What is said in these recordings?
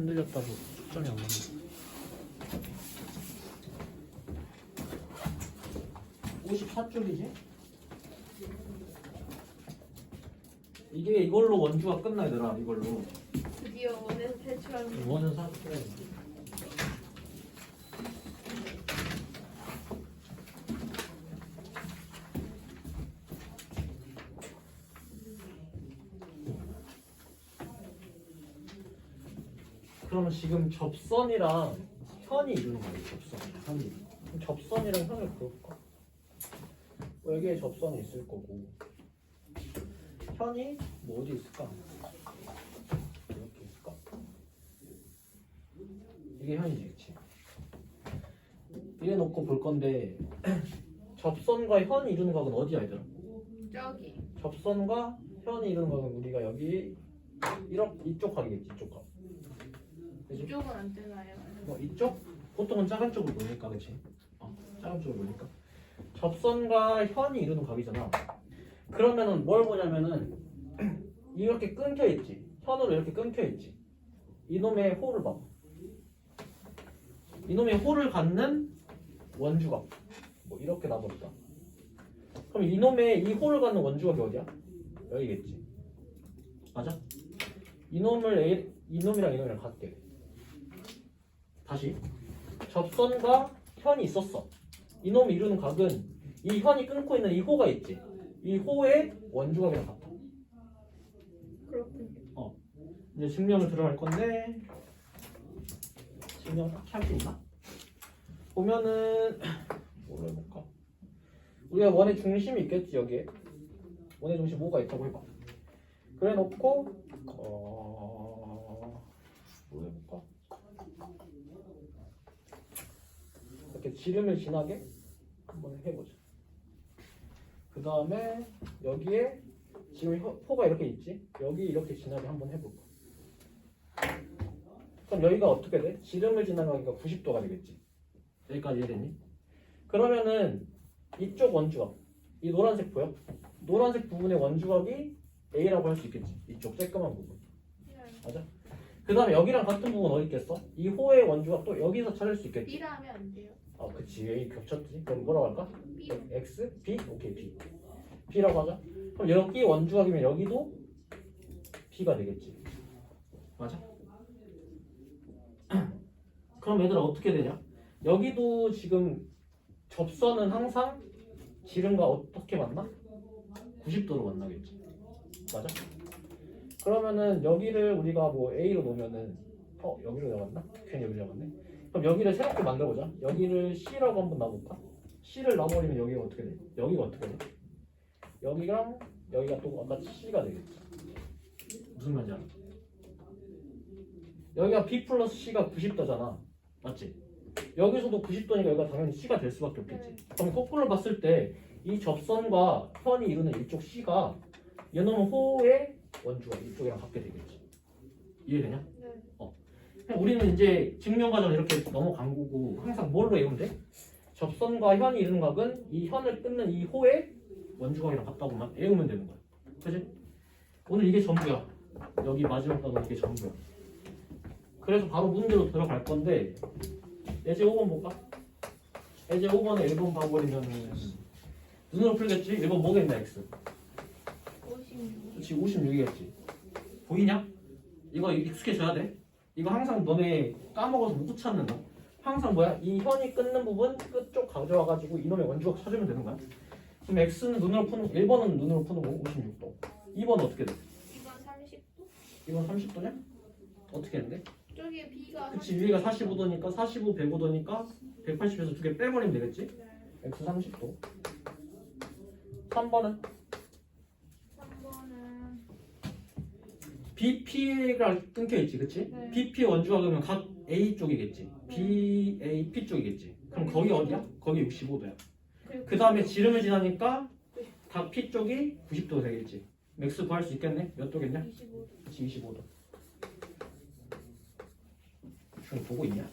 흔들렸다고. 초점이 안 맞네. (54쪽이지) 이게 이걸로 원주가 끝나 얘들아 이걸로. 드디어 원에서 탈출하는 원은 사실은 그러면 지금 접선이랑 현이 이루는 거예요 접선. 현이. 그럼 접선이랑 현을 그을까? 뭐 여기에 접선이 있을 거고. 현이 뭐 어디 있을까? 이렇게 있을까? 이게 현이지 그치? 이래 놓고 볼 건데 접선과 현이 이루는 각은 어디야 얘들아 저기. 접선과 현이 이루는 각은 우리가 여기 이렇게 이쪽 각이겠지 이쪽 각 그지? 이쪽은 안 되나요? 뭐 이쪽? 보통은 작은 쪽으로 보니까 그치? 어, 작은 쪽으로 보니까 접선과 현이 이루는 각이잖아 그러면은 뭘 보냐면은 이렇게 끊겨 있지 현으로 이렇게 끊겨 있지 이놈의 호를 봐 이놈의 호를 갖는 원주각 뭐 이렇게 나버렸다 그럼 이놈의 이 호를 갖는 원주각이 어디야? 여기겠지 맞아? 이놈을 A, 이놈이랑 이놈이랑 같게 다시 접선과 현이 있었어. 이놈이 이루는 각은 이 현이 끊고 있는 이 호가 있지. 이 호의 원주각이랑 같아. 그렇군요. 이제 증명을 들어갈 건데 증명 딱히 할수 있나? 보면은 뭘로 해볼까? 우리가 원의 중심이 있겠지 여기에 원의 중심 뭐가 있다고 해봐. 그래 놓고 어... 뭐 해볼까? 이렇게 지름을 지나게 한번 해보자. 그 다음에 여기에 지금 혀- 포가 이렇게 있지? 여기 이렇게 지나게 한번 해볼까? 그럼 여기가 어떻게 돼? 지름을 지나가니까 90도가 되겠지. 여기까지 이해됐니? 그러면은 이쪽 원주각, 이 노란색 보여? 노란색 부분의 원주각이 A라고 할 수 있겠지. 이쪽 새까만 부분. 맞아? 그 다음에 여기랑 같은 부분 어디 있겠어? 이 호의 원주각 또 여기서 찾을 수 있겠지. B라 하면 안 돼요. 아, 그치. A 겹쳤지. 그럼 뭐라고 할까? X, B? 오케이, B. B라고 하자. 그럼 여기 원주각이면 여기도 B가 되겠지. 맞아? 그럼 얘들아 어떻게 되냐? 여기도 지금 접선은 항상 지름과 어떻게 만나? 90도로 만나겠지. 맞아? 그러면은 여기를 우리가 뭐 A로 놓으면은 어 여기로 나갔나? 괜히 여기로 나갔네. 그럼 여기를 새롭게 만들어보자. 여기를 C라고 한번 놔볼까? C를 놔버리면 여기가 어떻게 돼? 여기가 어떻게 돼? 여기랑 여기가 또 아까 C가 되겠지. 무슨 말인지 알아? 여기가 B 플러스 C가 90도잖아. 맞지? 여기서도 90도니까 여기가 당연히 C가 될 수밖에 없겠지. 그럼 거꾸로 봤을 때 이 접선과 현이 이루는 이쪽 C가 얘놈은 호의 원주가 이쪽이랑 같게 되겠지. 이해되냐? 우리는 이제 증명 과정 이렇게 넘어간 거고 항상 뭘로 돼? 접선과 현이 이루는 각은 이 현을 끊는 이 호의 원주각이랑 같다고만 외우면 되는 거야. 그지? 오늘 이게 전부야. 여기 마지막 단어 이게 전부야. 그래서 바로 문제로 들어갈 건데 예제 5번 볼까? 예제 5번에 1번 봐버리면은 눈으로 풀겠지? 1번 뭐겠냐 x 56. 그렇지 56이겠지 보이냐? 이거 익숙해져야 돼 이거 항상 너네 까먹어서 못 찾는다 항상 뭐야 이 현이 끊는 부분 끝쪽 가져와가지고 이놈의 원주각 찾으면 되는 거야 그럼 x는 눈으로 푸는 1번은 눈으로 푸는 거고 56도 2번은 어떻게 돼? 이건 30도? 2번 30도냐? 어떻게 했는데? 저기에 B가 그치 위가 45도니까 45, 105도니까 180에서 두 개 빼버리면 되겠지? 네. x 30도 3번은 3번은 BP가 끊겨 있지, 그치? 네. BP 원주가 그러면 각 A 쪽이겠지. B, A, P 쪽이겠지. 그럼 거기 어디야? 거기 65도야. 그 다음에 지름을 지나니까 각 P 쪽이 90도 되겠지. 맥스 구할 수 있겠네? 몇 도겠냐? 25. 그치, 25도. 중 보고 있냐?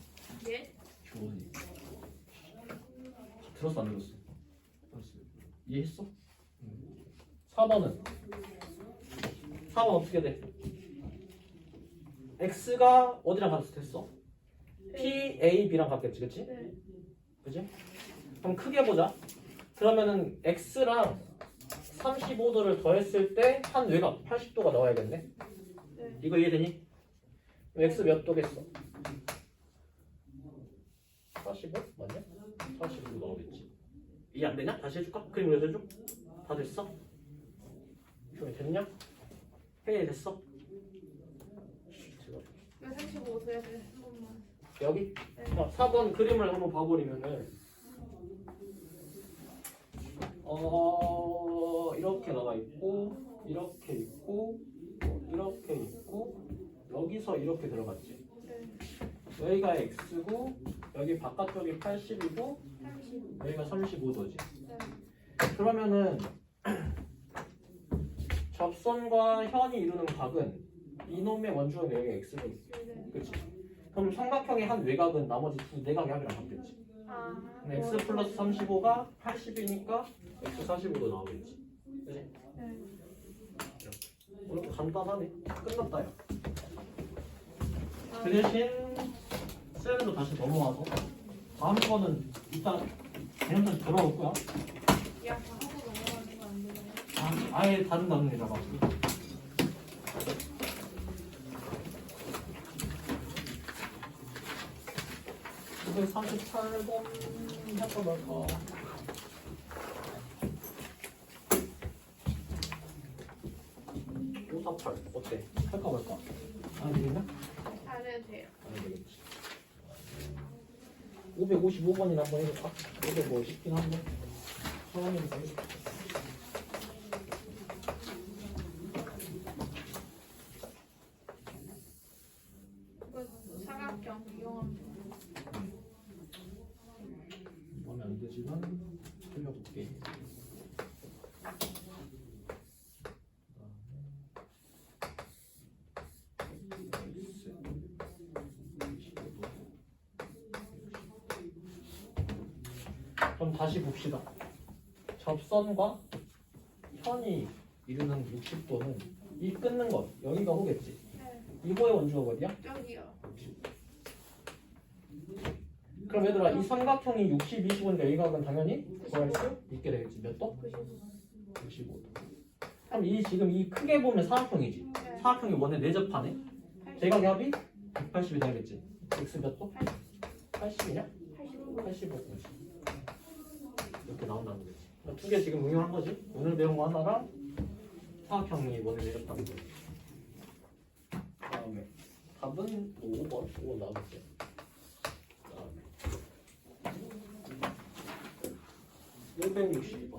예? 주원이. 들었어, 안 들었어? 들었어. 이해했어? 4번은? 4번 어떻게 돼? X가 어디랑 같았어? p, a, b랑 같겠지, 그치? 네. 그지? 그럼 크게 보자. 그러면은 x랑 35도를 더했을 때 한 외곽 80도가 나와야겠네. 네. 이거 이해되니? 그럼 x 몇 도겠어? 45? 맞냐? 45도 나오겠지. 이해 안 되냐? 다시 해줄까? 그림 그려줘? 다 됐어? 이거 됐냐? 해결됐어? 제가 왜35 돼야 돼? 한 번만. 여기 네. 자, 4번 그림을 한번 봐버리면은 어 이렇게 나와 있고 이렇게 있고 이렇게 있고 여기서 이렇게 들어갔지 네. 여기가 x고 여기 바깥쪽이 80이고 30. 여기가 35도지 네. 그러면은 접선과 현이 이루는 각은 이놈의 원주는 여기 x가 그치 그럼 삼각형의 한 외곽은 나머지 두 내각의 합이랑 같겠지 아. x 플러스 35가 80이니까 x 45도 나오겠지. 그지? 네. 이렇게 간단하네. 끝났다, 야. 아, 그 대신 셀로 다시 넘어와서 다음 거는 일단 개념선 들어올 거야. 야, 다 하고 넘어가는 거안 되나요? 아, 아예 다른 단계라 가지고. 이게 38번 할까 말까. 오사팔 어때? 할까 말까? 안 되겠나? 안 해도 돼요. 안 되겠지. 555번이나 한번 해볼까? 550긴 한데. 성함이 되겠다. 이거 사각형 이용하면 마음에 안 들지만 틀려볼게. 그럼 다시 봅시다. 접선과 현이 이루는 60도는 이 끊는 것 여기가 호겠지. 네. 이거의 원주가 어디야? 저기요. 그럼 얘들아 이 삼각형이 60, 25인데 여기각은 당연히 구할 수 있게 되겠지. 몇 도? 95. 65도. 그럼 이 지금 이 크게 보면 사각형이지. 네. 사각형이 원에 내접하네. 대각의 합이 180이 되겠지. x 몇 도? 80이냐? 85. 85. 이렇게 나온다는 거지. 두 개 지금 응용한 거지. 오늘 배운 거 하나랑 사각형이 원에 내접하는 거지. 다음에 답은 5번. 5번 나오겠지. 다음에 162번.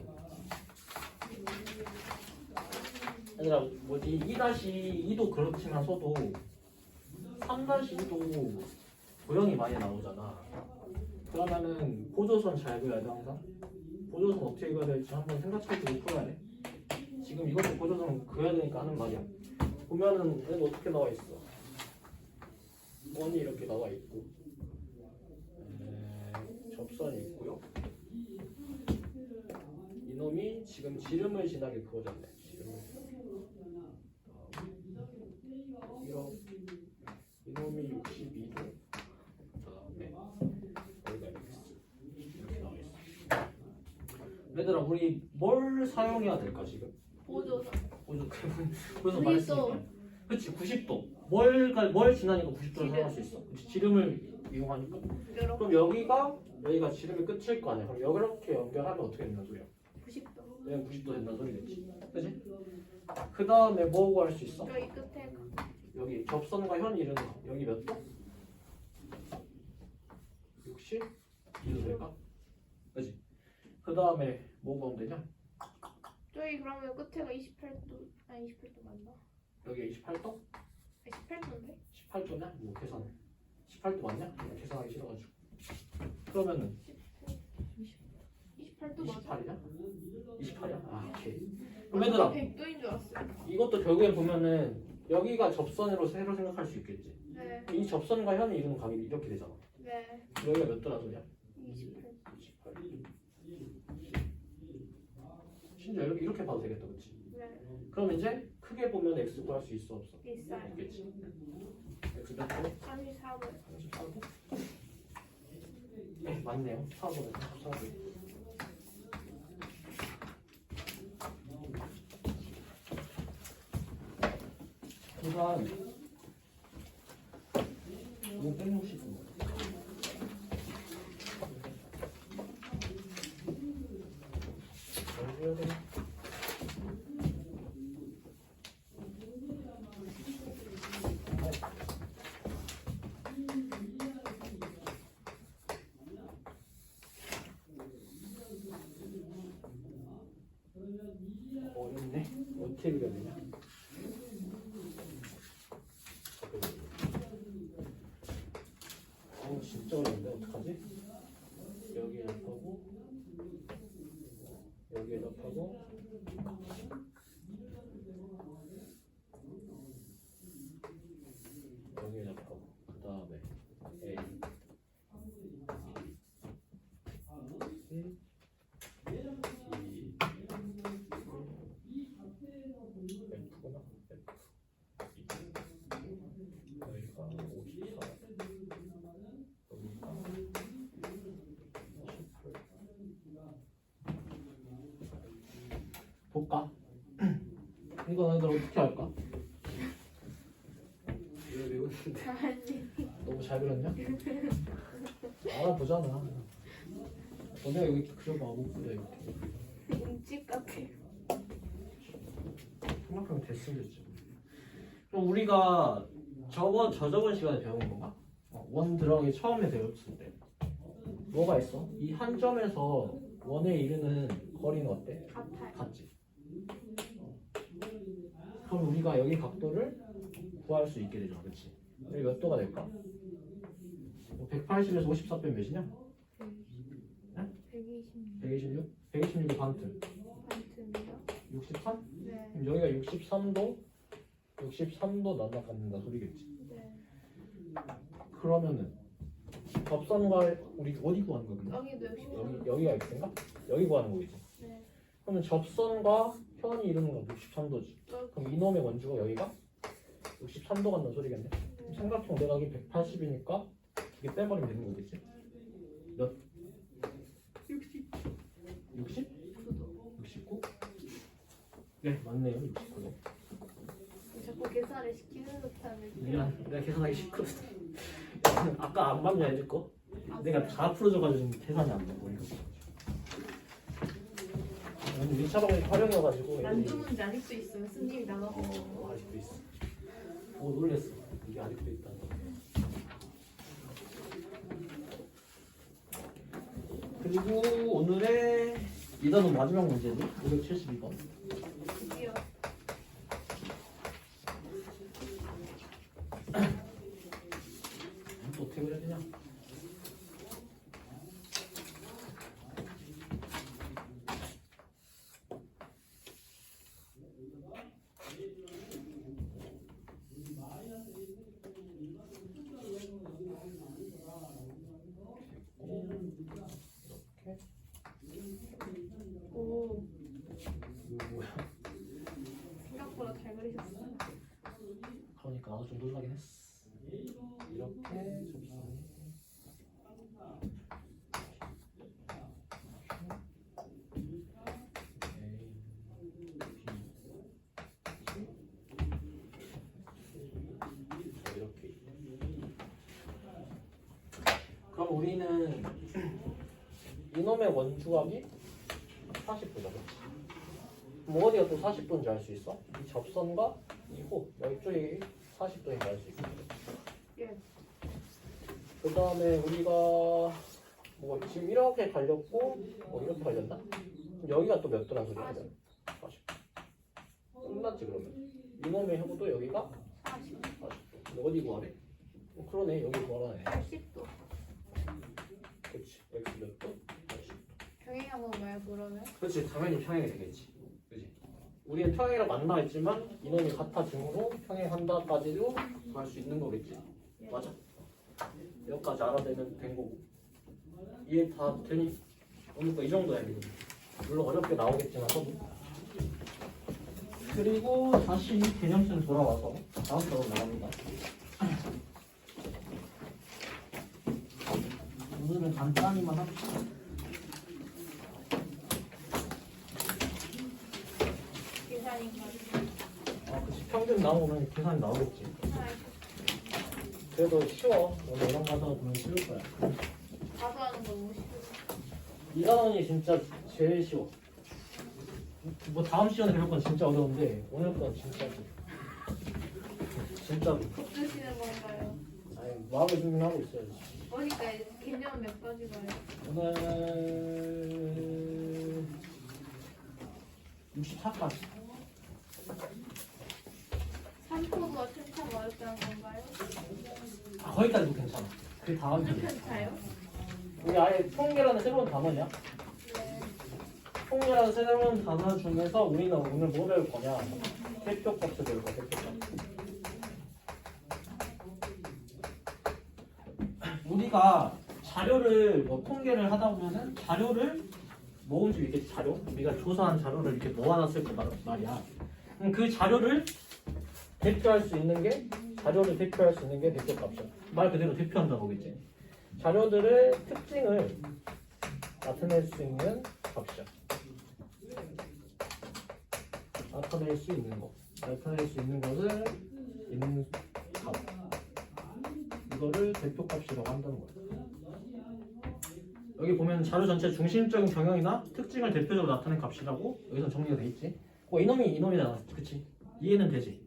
얘들아 뭐지 2-2도 그렇지만 서도 3-2도 도형이 많이 나오잖아 그러면은 보조선 잘 그려야 돼 항상 보조선 어떻게 그려야 될지 한번 생각해보고 풀어야 돼 지금 이것도 보조선 그려야 되니까 하는 말이야. 보면은 얘는 어떻게 나와 있어? 원이 이렇게 나와 있고. 에, 접선이 있고요. 이놈이 지금 지름을 지나게 그어졌네. 지름을. 이놈이 62도 그다음에 여기가 x 이렇게 나와 있어. 얘들아 우리 뭘 사용해야 될까 지금? 보조선. 오늘 그래서 그래서 90도. 말했으니까. 그렇지 90도. 뭘뭘 뭘 지나니까 90도를 지름. 사용할 수 있어. 그치, 지름을 이용하니까. 이렇게 그럼 여기가 여기가 지름의 끝일 거 아니야. 그럼 이렇게 연결하면 어떻게 된다는 소리야? 90도. 얘는 90도 된다는 소리겠지. 그지? 그 다음에 뭐 구할 수 있어? 여기 끝에 여기 접선과 현 거. 여기 몇 도? 60? 2도 될까? 그지? 그 다음에 뭐 구하면 되냐? 저기 그러면 끝에가 28도 아니 28도 맞나? 여기 28도? 18도인데? 18도냐? 뭐 계산해 18도 맞냐? 계산하기 싫어가지고 그러면은 28도 맞아? 28이냐? 28이야? 아 오케이 그럼 얘들아 100도인 줄 알았어요. 이것도 결국엔 보면은 여기가 접선으로 새로 생각할 수 있겠지 네. 이 접선과 현이 이루는 각이 이렇게 되잖아 네. 여기가 몇 도라 소리야? 28. 28 심지어 이렇게, 이렇게 봐도 되겠다 그치? 네. 그 그럼 이제 크게 보면 x 구할 수 있어 없어? 있어요. 있겠지. x 몇 번? 33번. 33번? 네 맞네요. 4번에 34번. 그다음 이거 빼놓으시고 뭘 해야 되나? 어렵네. 어떻게 그려야 되냐? 어, 진짜 어려운데 어떡하지? 여기에 접하고 여기에 접하고 여기에 접하고 그 다음에 A C D F구나 F 여기가 54 여기가 10 볼까? 이거 너희들 어떻게 할까? 외우는데. 너무 잘 그렸냐? 알아보잖아 너네가 여기 그려봐 못 그려 이렇게 인집 같아요. 생각하면 됐으겠지. 그럼 우리가 저번 저저번 시간에 배운 건가? 어, 원 들어가기 처음에 배웠을 때 뭐가 있어? 이 한 점에서 원에 이르는 거리는 어때? 같아요. 같지. 어. 그럼 우리가 여기 각도를 구할 수 있게 되죠, 그렇지? 여기 몇 도가 될까? 180에서 54 빼면 몇이냐? 120. 126? 126이 반트. 반트입니다. 63? 네. 그럼 여기가 63도, 63도 날아간다 소리겠지. 네. 그러면은 접선과 우리 어디 구하는 거거든? 여기도 역시. 여기 여기가 x인가? 여기 구하는 거겠지. 네. 그러면 접선과 편이 이루는 건 63도지. 그럼 이놈의 원주가 여기가 63도 간다는 소리겠네. 삼각형 내각이 180이니까 이게 빼버리면 되는 거겠지. 몇? 60. 60? 69? 네 맞네요 69도. 자꾸 계산을 시키는 듯한 미안 내가 계산하기 싫거든. 아까 안 봤냐 애들 거? 내가 다 풀어줘가지고 계산이 안 이거. 오늘 1차 방식 활용해가지고 만두 문제 아직도 있어요. 스님이 나가고. 어, 아직도 있어. 오 놀랬어. 이게 아직도 있다. 그리고 오늘의 이단은 마지막 문제지. 572번. 드디어. 또 어떻게 그려야 되냐? 이렇게 오. 이거 뭐야? 생각보다 잘 그리셨어요. 그러니까 나도 좀 놀라긴 했어. 이렇게 접선이 이렇게 그럼 우리는 이놈의 원주각이 40도죠, 그럼 어디가 또 40도인지 알 수 있어? 이 접선과 이호 이쪽이 40도인지 알 수 있어. 예. 그 다음에 우리가 뭐 지금 이렇게 갈렸고 뭐 이렇게 갈렸나? 여기가 또 몇 도란 소리야? 40. 끝났지 그러면. 이놈의 형도 여기가 40. 40도. 어디 구하래? 어, 그러네 여기 구하라네. 80도. 그렇지. x 몇 도? 80. 평행한 건가요, 그러면? 그렇지 당연히 평행이 되겠지. 그렇지. 우리는 평행이랑 만나 있지만 이놈이 같아 등으로 평행한다까지도 갈 수 있는 거겠지. 예. 맞아. 여기까지 알아내면 된 거고. 이해 다 되니? 오늘 거이 정도야 지금. 물론 어렵게 나오겠지만 서도. 그리고 다시 개념순 돌아와서 다음 수업으로 나갑니다. 오늘은 간단히만 합시다. 계산인가? 아, 그치. 평균 나오면 계산이 나오겠지. 아, 그래도 쉬워. 오늘 이런 가서 보면 쉬울 거야. 가서 하는 거 너무 싫어. 이 단원이 진짜 제일 쉬워. 뭐 다음 시간에 배울 건 진짜 어려운데 오늘 건 진짜 진짜로. 국 드시는 건가요? 아니 마음의 준비를 하고 있어야지. 그러니까 개념 몇 봐요. 오늘 64까지. 3포도가 튼참 어렵다는 건가요? 아, 거기까지도 괜찮아. 그 다음 주. 튼튼차요? 우리 아예 통계라는 새로운 단어냐? 네. 통계라는 새로운 단어 중에서 우리는 오늘 뭐 배울 거냐? 대표값을 배울 거야, 대표값. 우리가 자료를 뭐 통계를 하다 보면은 자료를 모은 수 있겠지 자료? 우리가 조사한 자료를 이렇게 모아놨을 거 말- 말이야. 그럼 그 자료를 대표할 수 있는 게 자료를 대표할 수 있는 게 대표값이야. 말 그대로 대표한다고 그겠지? 자료들의 특징을 나타낼 수 있는 값이야. 나타낼 수 있는 거. 나타낼 수 있는 것을 있는 값 이거를 대표값이라고 한다는 거야. 여기 보면 자료 전체 중심적인 경영이나 특징을 대표적으로 나타낸 값이라고 여기서 정리가 돼 있지. 어, 이놈이 이놈이잖아, 그치? 이해는 되지.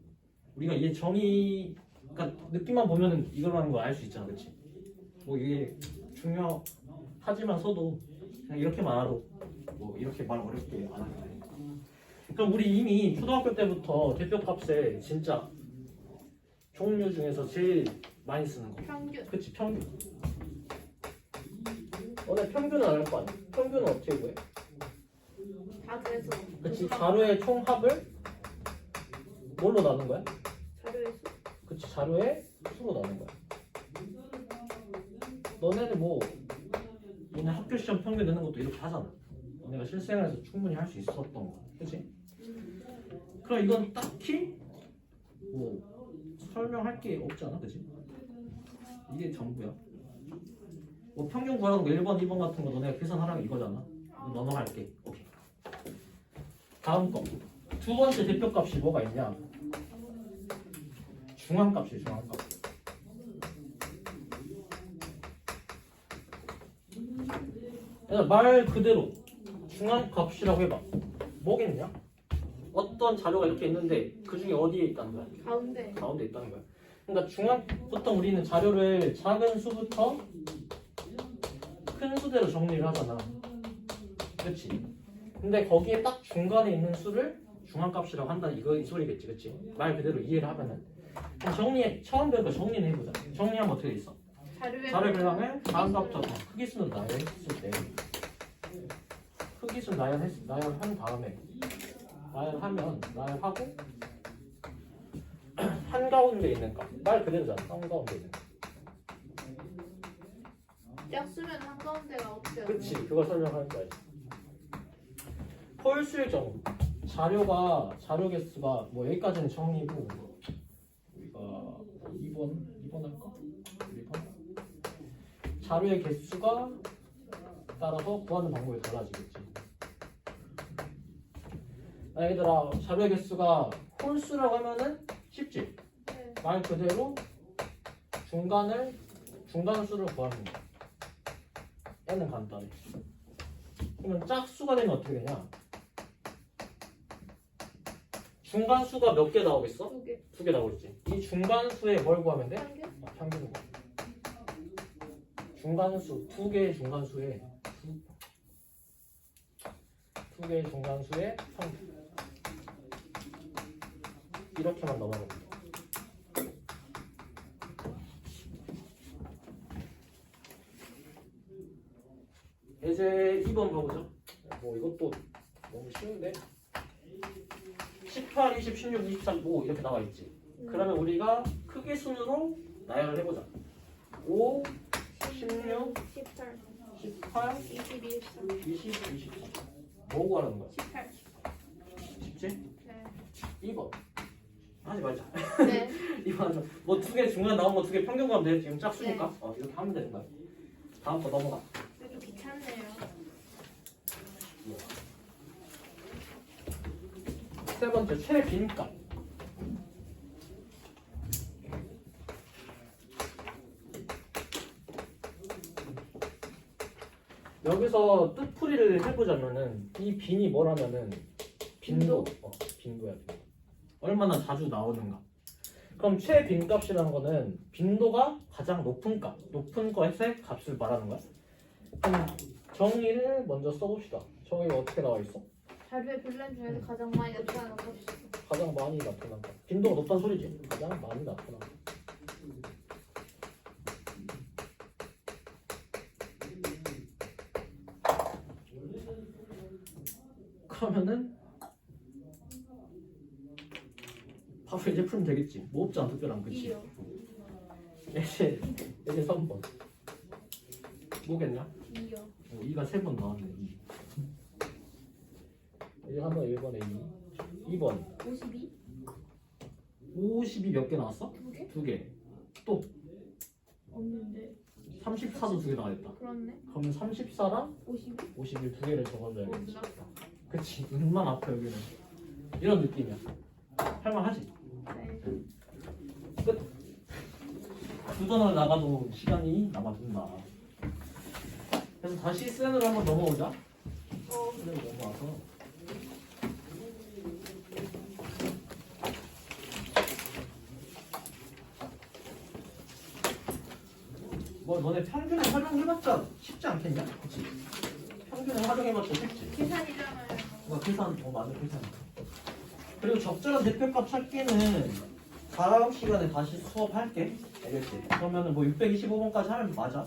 우리가 이해 정의, 그러니까 느낌만 보면은 이거라는 걸 알 수 있잖아, 그치? 뭐 이게 중요하지만서도 그냥 이렇게 말하도 뭐 이렇게 말 어렵게 안 하게 돼. 그럼 우리 이미 초등학교 때부터 대표값에 진짜 종류 중에서 제일 많이 쓰는 거. 평균. 그치 평균 너네 평균은 알거 아니야 평균은 어떻게 구해? 다 그래서. 그치 자료의 총합을 뭘로 나눈 거야? 자료의 수. 그치 자료의 수로 나눈 거야 너네는 뭐 너네 학교 시험 평균 내는 것도 이렇게 하잖아 너네가 실생활에서 충분히 할 수 있었던 거 그치? 그럼 이건 딱히 뭐 설명할 게 없지 않아 그치? 이게 전부야? 뭐 평균 구하는 거 1번, 2번 같은 거 너네가 계산하라면 이거잖아. 넘어갈게. 오케이. 다음 거. 두 번째 대표값이 뭐가 있냐? 중앙값이 중앙값. 말 그대로 중앙값이라고 해봐. 뭐겠냐? 어떤 자료가 이렇게 있는데 그 중에 어디에 있다는 거야? 가운데. 가운데 있다는 거야. 그러니까 중앙 보통 우리는 자료를 작은 수부터 큰 수대로 정리를 하잖아. 그렇지? 근데 거기에 딱 중간에 있는 수를 중앙값이라고 한다 이거 이 소리겠지, 그렇지? 말 그대로 이해를 하면은 정리 처음 배우니까 정리는 해보자. 정리하면 어떻게 돼 있어? 자료 그다음에 다음 값부터 크기 수는 나열했을 때 크기 수 나열했 나열한 다음에 나열하면 나열하고 한 가운데 있는 값 말 그대로잖아. 한 가운데 있는 값 짝수면 한가운데가 어떻게 그치. 그걸 설명하는 거야. 홀수의 경우. 자료가 자료 개수가 뭐 여기까지는 정리고. 우리가 2번 2번 할까? 1번? 자료의 개수가 따라서 구하는 방법이 달라지겠지. 아, 얘들아. 자료의 개수가 홀수라고 하면은 쉽지. 네. 말 그대로 중간을 중간수를 구하는 거야 얘는 간단해 그러면 짝수가 되면 어떻게 되냐 중간수가 몇 개 나오겠어? 두 개. 두 개 나오겠지 이 중간수에 뭘 구하면 돼? 평균? 아, 평균 구하 중간수 두 개의 중간수에 두, 두 개의 중간수에 평균 이렇게만 넘어가면 돼 이제 2번 봐보죠. 뭐 이것도 너무 쉬운데. 18, 20, 16, 23, 5 이렇게 나와 있지. 그러면 우리가 크기 순으로 나열을 해보자. 5, 16, 18. 18, 22, 23. 20, 24. 뭐 구하는 거야? 18. 쉽지? 네. 2번 하지 말자 네. 2번 뭐두 개 중간에 나온 거 두 개 평균 가면 돼 지금 짝수니까 어 이렇게 하면 되는 거야 다음 거 넘어가 좀 귀찮네요. 세 번째 최빈값. 여기서 뜻풀이를 해보자면은 이 빈이 뭐라면은 빈도 어, 빈도야 빈도. 얼마나 자주 나오는가? 그럼 최빈값이라는 거는 빈도가 가장 높은 값 높은 것의 값을 말하는 거야? 그럼 정의를 먼저 써봅시다. 정의가 어떻게 나와 있어? 자료의 별난 중에서 가장 많이 나타나는 값이 가장 많이 나타난 것. 빈도가 높다는 소리지. 가장 많이 나타난 것. 그러면은 바로 이제 풀면 되겠지. 뭐 없잖아 특별한 그치? 2요. 이제 이제 3번. 뭐겠냐? 2요. 어, 2가 3번 나왔네. 2. 이제 한번 1번에 2. 2번. 52? 50이 몇 개 나왔어? 두 개? 두 개. 없는데. 34도 두 개 나와있다. 그렇네. 그러면 34랑 52? 51 두 개를 적어줘야겠지. 어. 그치. 눈만 아파 여기는. 이런 느낌이야. 할만하지? 네. 두 전을 나가도 시간이 남아준다. 그래서 다시 센으로 한번 넘어오자. 어, 센으로 넘어와서. 뭐 너네 평균에 활용해봤자 쉽지 않겠냐? 그치? 평균에 활용해봤자 쉽지? 계산이잖아요. 뭐 계산, 어 맞아 계산. 그리고 적절한 대표값 찾기는 다음 시간에 다시 수업할게. 알겠지? 그러면은 뭐 625번까지 하면 맞아.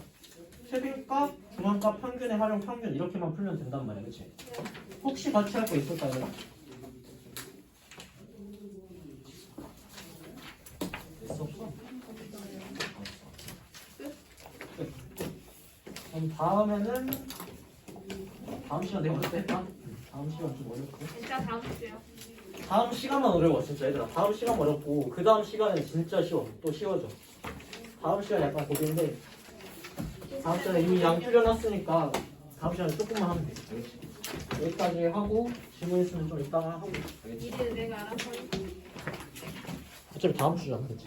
최빈값, 중앙값, 평균의 활용, 평균 이렇게만 풀면 된단 말이야, 그렇지? 혹시 같이 할 거 있을까 얘들아? 있어 없어? 끝. 그럼 다음에는 다음 시간 내가 볼때 했다. 다음 시간 좀 어렵고. 진짜 다음 주요. 다음 시간만 어려워 진짜 얘들아 다음 시간 어렵고 그 다음 시간은 진짜 쉬워 또 쉬워져 다음 시간 약간 고민인데 다음 시간에 이미 양 줄여놨으니까 다음 시간에 조금만 하면 돼? 여기까지 하고 질문 있으면 좀 이따가 하고 알겠지? 일을 내가 알아서. 어차피 다음 주잖아 그치?